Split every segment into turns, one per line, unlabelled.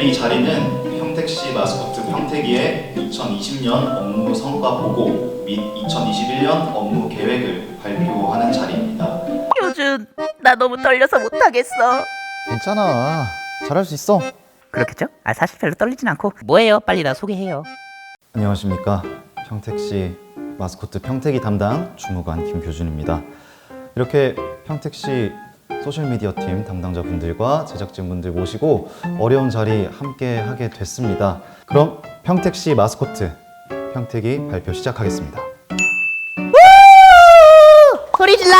오늘 이 자리는 평택시 마스코트 평택이의 2020년 업무 성과 보고 및 2021년 업무 계획을 발표하는 자리입니다.
효준, 나 너무 떨려서 못하겠어.
괜찮아. 잘할 수 있어.
그렇겠죠? 아 사실 별로 떨리진 않고 뭐예요? 빨리 나 소개해요.
안녕하십니까. 평택시 마스코트 평택이 담당 주무관 김교준입니다. 이렇게 평택시 소셜미디어 팀 담당자분들과 제작진분들 모시고 어려운 자리 함께 하게 됐습니다. 그럼 평택시 마스코트 평택이 발표 시작하겠습니다.
소리 질러!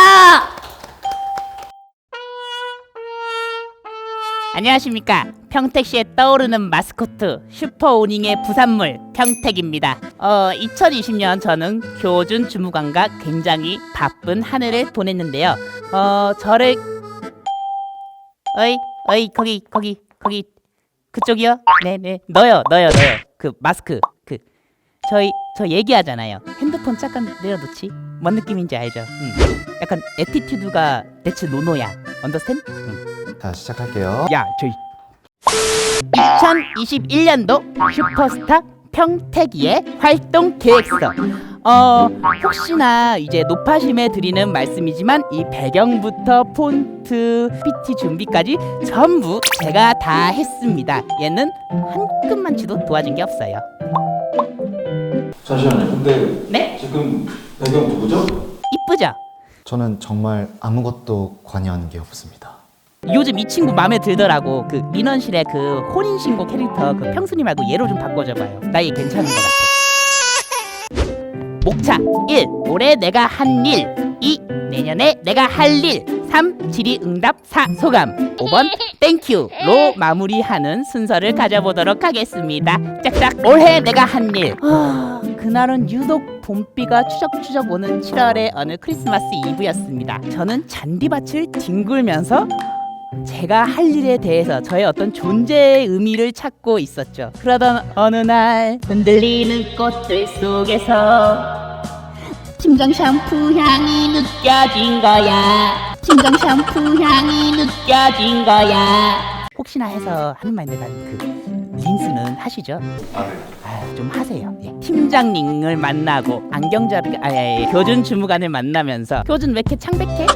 안녕하십니까. 평택시에 떠오르는 마스코트 슈퍼오닝의 부산물 평택입니다. 어, 2020년 저는 교준 주무관과 굉장히 바쁜 한 해를 보냈는데요. 어, 저를 어이, 어이, 거기, 거기, 거기 그쪽이요? 네, 네. 너요, 너요, 너요. 그 마스크 그 저희 저 얘기하잖아요. 핸드폰 잠깐 내려놓지. 뭔 느낌인지 알죠? 응. 약간 에티튜드가 대체 노노야. 언더스탠? 응.
자, 시작할게요.
야, 저희 2021년도 슈퍼스타 평택이의 활동 계획서. 어, 혹시나 이제 높아심에 드리는 말씀이지만 이 배경부터 폰트, PT 준비까지 전부 제가 다 했습니다. 얘는 한 끗만치도 도와준 게 없어요.
잠시만요. 근데
네?
지금 배경 누구죠?
이쁘죠?
저는 정말 아무것도 관여한 게 없습니다.
요즘 이 친구 마음에 들더라고. 그 민원실의 그 혼인신고 캐릭터 그 평순이 말고 얘로 좀 바꿔줘봐요. 나 얘 괜찮은 것 같아. 목차 1. 올해 내가 한 일 2. 내년에 내가 할 일 3. 질의응답 4. 소감 5번 땡큐로 마무리하는 순서를 가져보도록 하겠습니다. 짝짝 올해 내가 한 일. 아, 그날은 유독 봄비가 추적추적 오는 7월의 어느 크리스마스 이브였습니다. 저는 잔디밭을 뒹굴면서 제가 할 일에 대해서 저의 어떤 존재의 의미를 찾고 있었죠. 그러던 어느 날 흔들리는 꽃들 속에서 팀장 샴푸 향이 느껴진 거야. 팀장 샴푸 향이 느껴진 거야. 혹시나 해서 하는 말인데 난그 린스는 하시죠?
아 네.
아, 좀 하세요. 예. 팀장님을 만나고 안경잡이 아, 예, 예. 교준 주무관을 만나면서 교준 왜 이렇게 창백해?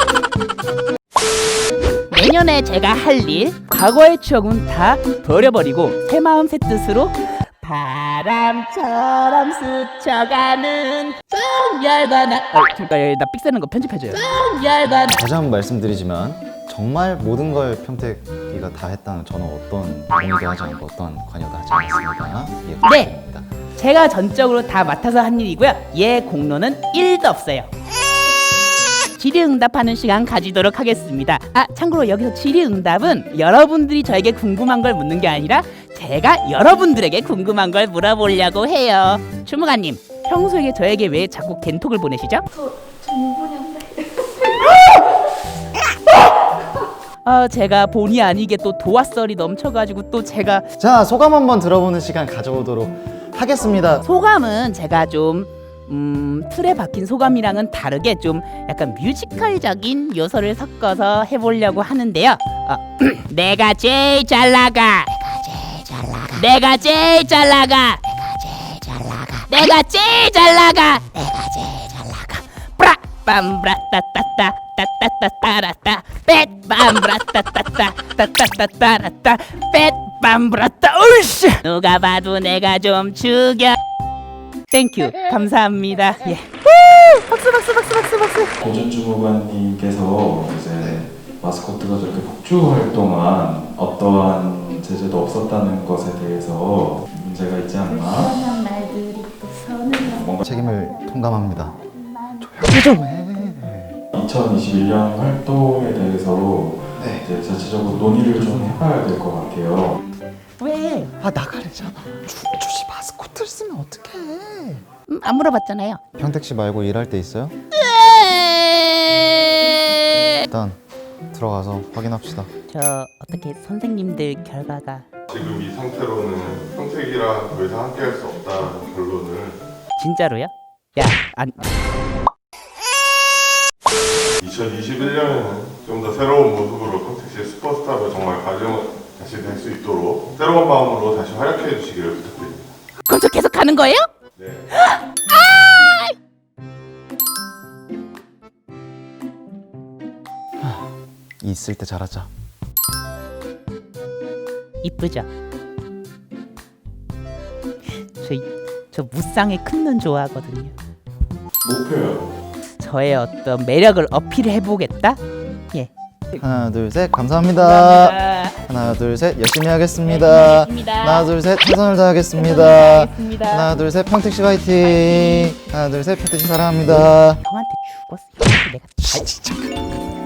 내년에 제가 할 일, 과거의 추억은 다 버려버리고 새 마음 새 뜻으로 바람처럼 스쳐가는 정열과 나. 어, 잠깐 나 삑사는 거 편집해줘요. 정열과 나.
다시 한 번 말씀드리지만 정말 모든 걸 평택이가 다 했다는 저는 어떤 동의도 하지 않고 어떤 관여도 하지 않았습니다. 예,
네.
부탁드립니다.
제가 전적으로 다 맡아서 한 일이고요. 얘 공로는 1도 없어요. 질의응답하는 시간 가지도록 하겠습니다. 아 참고로 여기서 질의응답은 여러분들이 저에게 궁금한 걸 묻는 게 아니라 제가 여러분들에게 궁금한 걸 물어보려고 해요. 주무관님 평소에 저에게 왜 자꾸 겐톡을 보내시죠? 어, 제가 본의 아니게 또 도화썰이 넘쳐가지고 또 제가
자 소감 한번 들어보는 시간 가져보도록 하겠습니다.
소감은 제가 좀 음, 틀에 박힌 소감이랑은 다르게 좀 약간 뮤지컬적인 요소를 섞어서 해보려고 하는데요. 어, 내가 제일 잘 나가. 내가 제일 잘 나가. 내가 제일 잘 나가. 내가 제일 잘 나가. 브라 빰브라 따따따 따따따따라따 뺏 빰브라 따따따 따따따따라따 뺏 빰브라 따 으쌰 누가 봐도 내가 좀 죽여 땡큐 감사합니다 예 박수 박수 박수 박수 박수
고준 주무관님께서 이제 마스코트가 저렇게 폭주 활동한 어떠한 제재도 없었다는 것에 대해서 문제가 있지 않나? 뭔가
책임을 통감합니다. 조용히 좀 해.
2021년 활동에 대해서
네.
이제 자체적으로 논의를 좀 해봐야 될 것 같아요.
왜?
아 나가래잖아. 주, 주시 마스코트를 쓰면 어떡해?
음, 안 물어봤잖아요
평택시 말고 일할 때 있어요? 일단 들어가서 확인합시다.
저 어떻게 선생님들 결과가
지금 이 상태로는 평택이랑 더 이상 함께할 수 없다는 결론을
진짜로요? 야 안
2021년에는 좀 더 새로운 모습으로 평택시의 슈퍼스타를 정말 가져, 다시 될 수 있도록 새로운 마음으로 다시 활약해 주시기를 부탁드립니다.
그럼 저 계속 가는 거예요?
네.
있을 때 잘하자.
이쁘죠? 저, 저 무쌍의 큰 눈 좋아하거든요.
목표요.
저의 어떤 매력을 어필해 보겠다. 예.
하나 둘 셋 감사합니다. 하나 둘셋 열심히
하겠습니다.
하나 둘 셋 최선을 다하겠습니다.
하겠습니다.
하나 둘 셋 평택시 화이팅. 하나 둘 셋 평택시 사랑합니다.
형한테 죽었어. 형한테 내가
씨, 진짜.